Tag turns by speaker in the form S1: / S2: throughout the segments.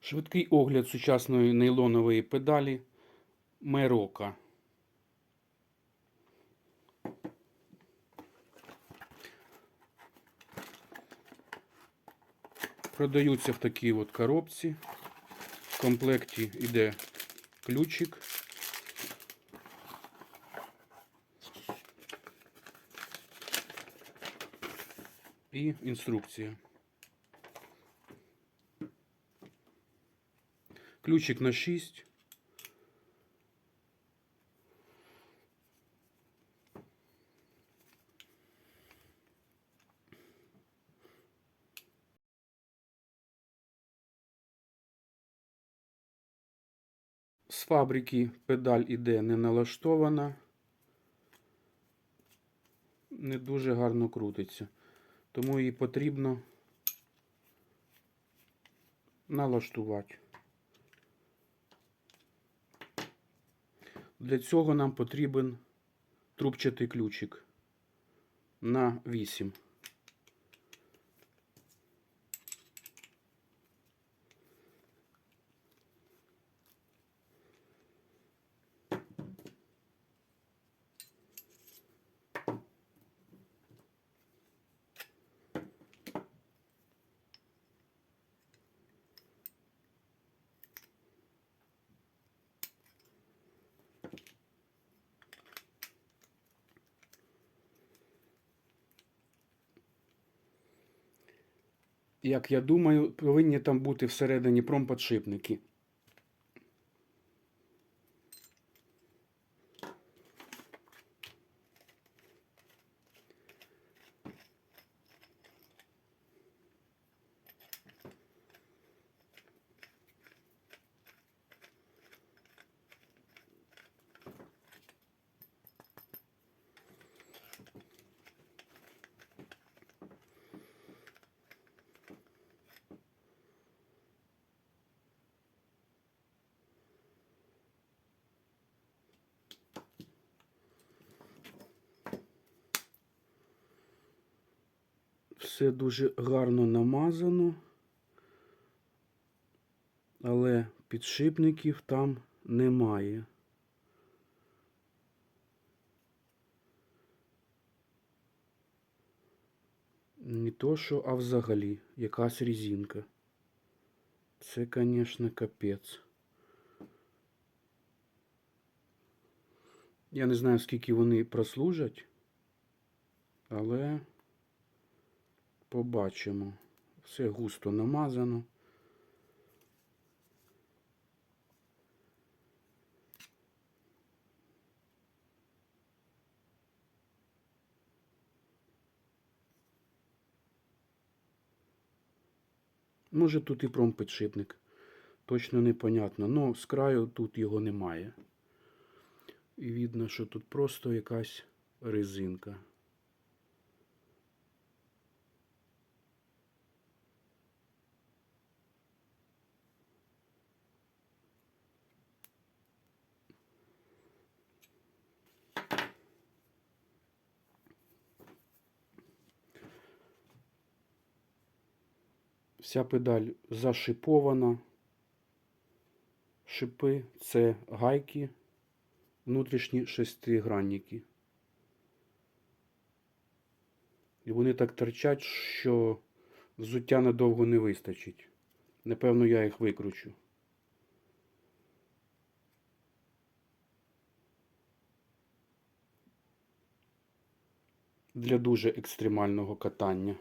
S1: Швидкий огляд сучасної нейлонової педалі Мерока. Продаються в такій от коробці. В комплекті йде ключик. І інструкція. Ключик на 6. З фабрики педаль іде не налаштована. Не дуже гарно крутиться. Тому її потрібно налаштувати. Для цього нам потрібен трубчатий ключик на 8. Як я думаю, повинні там бути всередині промподшипники. Все дуже гарно намазано, але підшипників там немає. Не то що, а взагалі якась різинка. Це, звісно, капець. Я не знаю, скільки вони прослужать, але побачимо. Все густо намазано. Може тут і промпідшипник. Точно непонятно. Ну, з краю тут його немає. І видно, що тут просто якась резинка. Вся педаль зашипована. Шипи це гайки, внутрішні шестигранники. І вони так торчать, що взуття надовго не вистачить. Напевно, я їх викручу. Для дуже екстремального катання.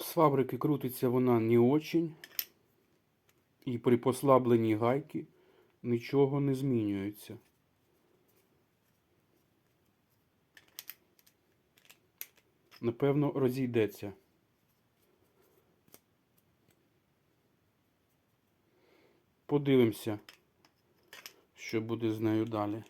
S1: З фабрики крутиться вона не очень. І при послабленні гайки нічого не змінюється. Напевно, розійдеться. Подивимося, що буде з нею далі.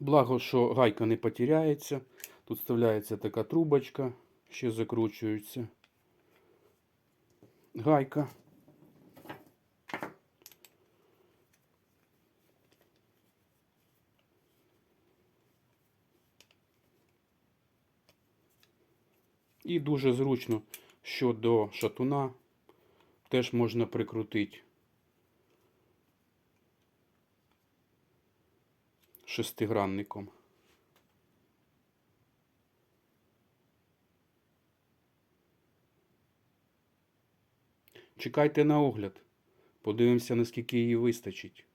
S1: Благо, що гайка не потеряється. Тут вставляється така трубочка, ще закручується. Гайка. І дуже зручно, що до шатуна теж можна прикрутити шестигранником. Чекайте на огляд. Подивимося, наскільки її вистачить.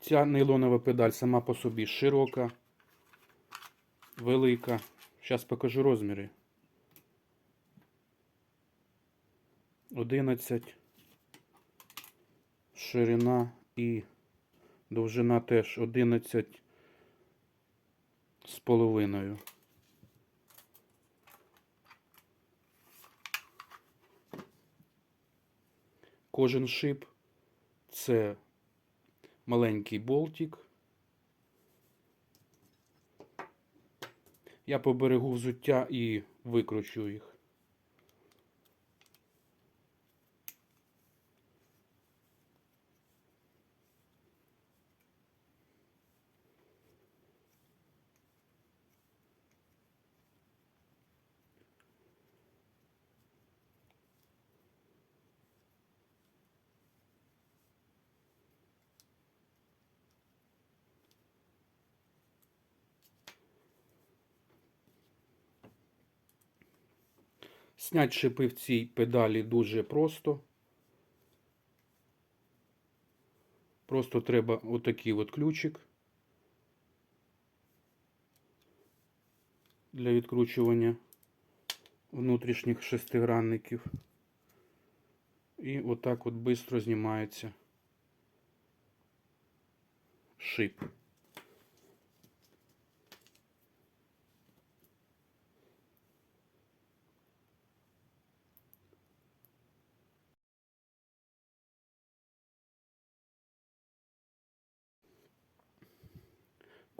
S1: Ця нейлонова педаль сама по собі широка, велика. Зараз покажу розміри. 11 ширина і довжина теж 11 з половиною. Кожен шип це маленький болтик. Я поберегу взуття і викручу їх. Снять шипи в цій педалі дуже просто. Просто треба отакий от ключик для відкручування внутрішніх шестигранників. І отак от швидко знімається шип.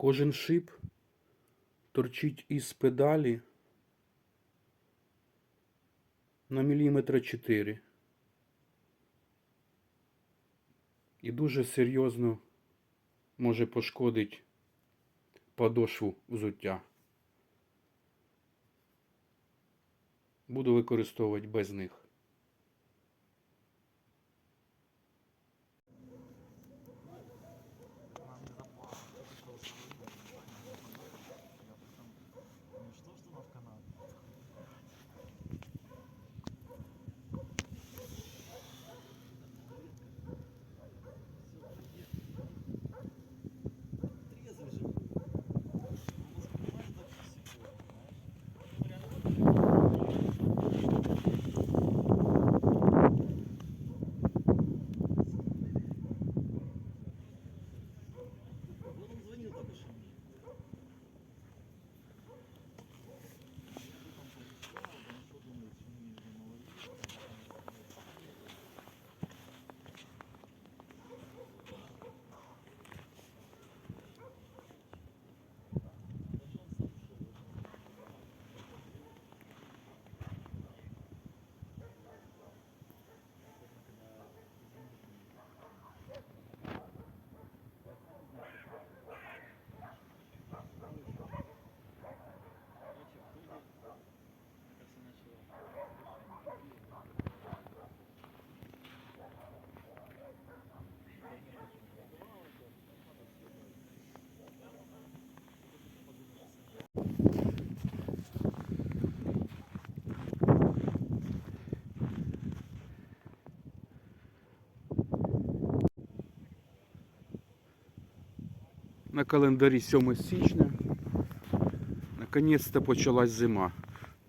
S1: Кожен шип торчить із педалі на міліметра 4. І дуже серйозно може пошкодити подошву взуття. Буду використовувати без них. На календарі 7 січня. Наконець-то почалась зима.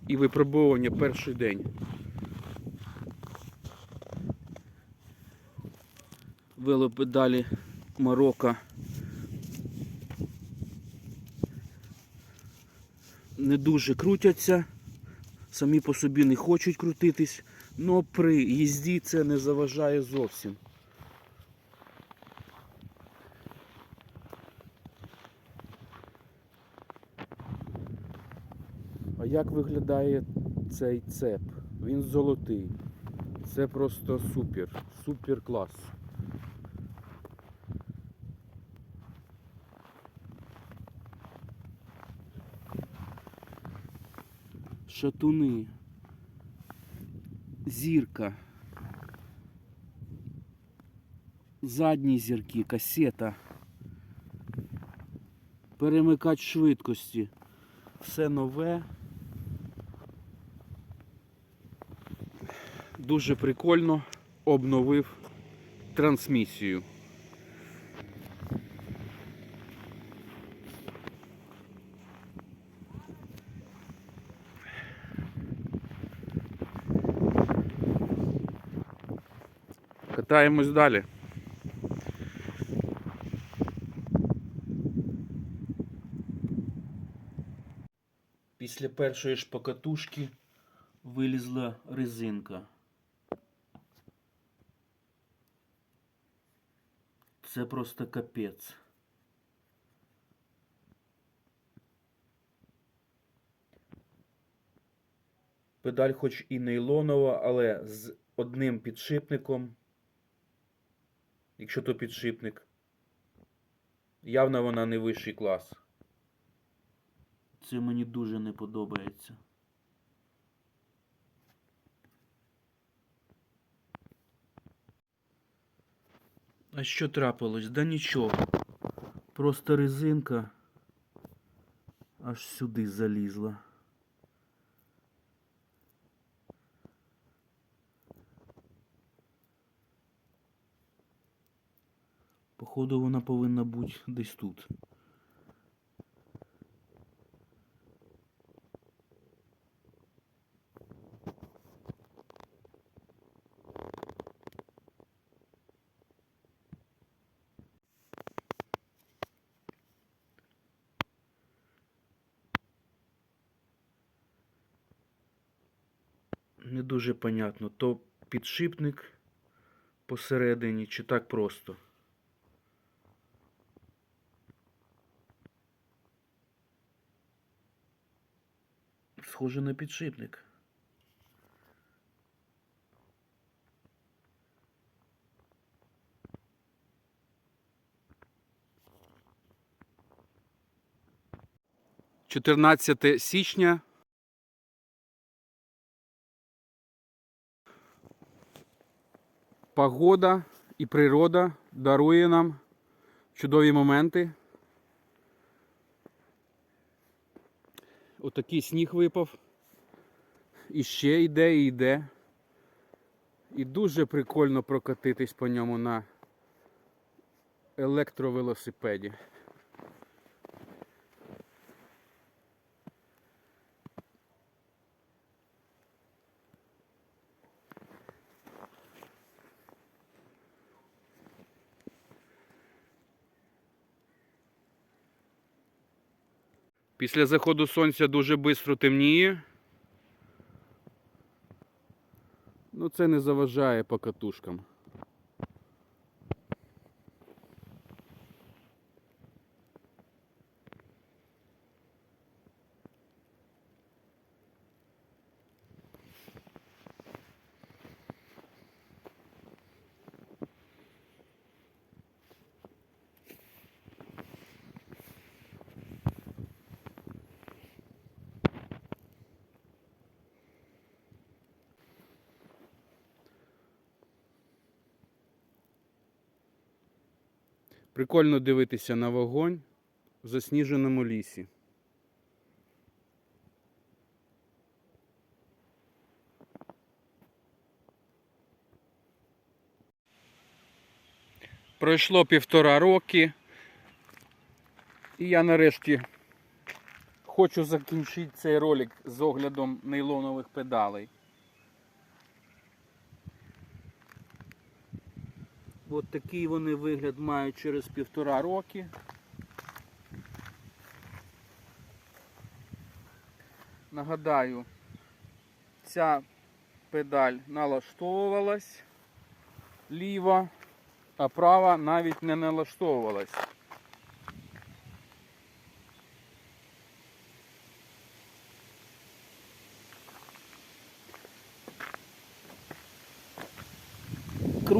S1: І випробовування перший день. Велопедалі Марокко. Не дуже крутяться, самі по собі не хочуть крутитись, але при їзді це не заважає зовсім. Як виглядає цей цеп? Він золотий. Це просто супер. Супер клас. Шатуни. Зірка. Задні зірки, касета. Перемикач швидкості. Все нове. Дуже прикольно обновив трансмісію. Катаємось далі. Після першої шпакатушки вилізла резинка. Це просто капець. Педаль хоч і нейлонова, але з одним підшипником. Якщо то підшипник. Явно вона не вищий клас. Це мені дуже не подобається. А що трапилось? Да нічого. Просто резинка аж сюди залізла. Походу вона повинна бути десь тут. Не дуже понятно, то підшипник посередині чи так просто. Схоже на підшипник. Чотирнадцяте січня. Погода і природа дарує нам чудові моменти. Отакий сніг випав. І ще йде і йде. І дуже прикольно прокатитись по ньому на електровелосипеді. Після заходу сонця дуже швидко темніє. Ну це не заважає покатушкам. Прикольно дивитися на вогонь в засніженому лісі. Пройшло півтора роки. І я нарешті хочу закінчити цей ролик з оглядом нейлонових педалей. От такий вони вигляд мають через півтора роки. Нагадаю, ця педаль налаштовувалась ліва, а права навіть не налаштовувалась.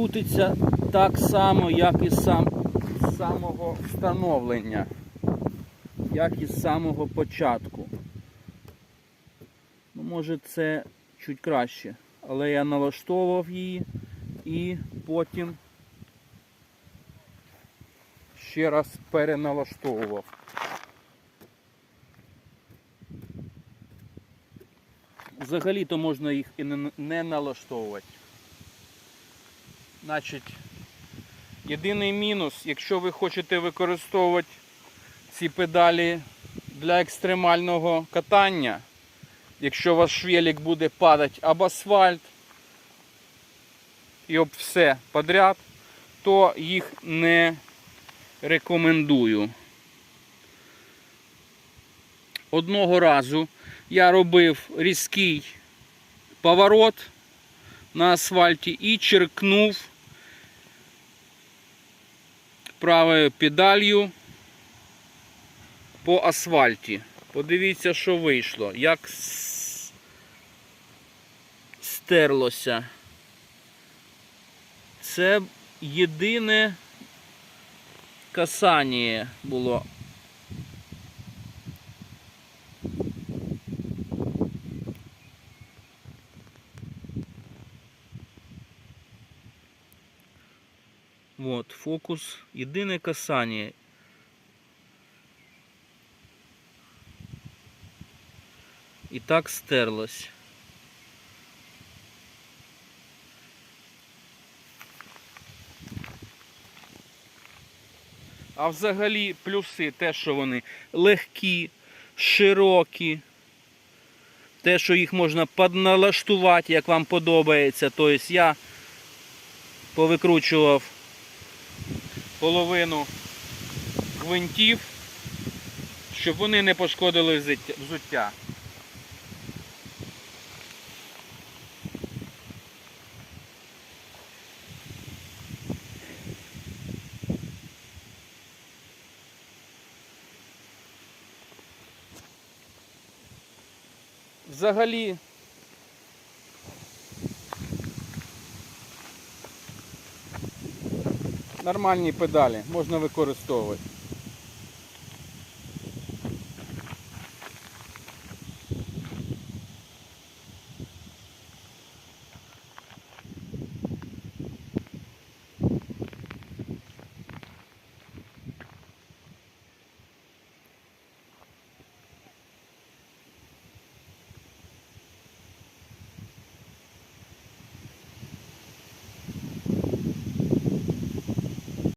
S1: Крутиться так само, як і сам з самого встановлення, як і з самого початку. Ну, може це чуть краще, але я налаштовував її і потім ще раз переналаштовував. Взагалі-то можна їх і не, налаштовувати. Значить, єдиний мінус, якщо ви хочете використовувати ці педалі для екстремального катання, якщо ваш велик буде падати об асфальт і об все подряд, то їх не рекомендую. Одного разу я робив різкий поворот на асфальті і черкнув правою педалью по асфальті. Подивіться, що вийшло, як стерлося. Це єдине касання було. Фокус. Єдине касання. І так стерлось. А взагалі плюси те, що вони легкі, широкі, те, що їх можна подналаштувати, як вам подобається. Тобто я повикручував половину гвинтів, щоб вони не пошкодили взуття-. Взагалі нормальні педалі можна використовувати.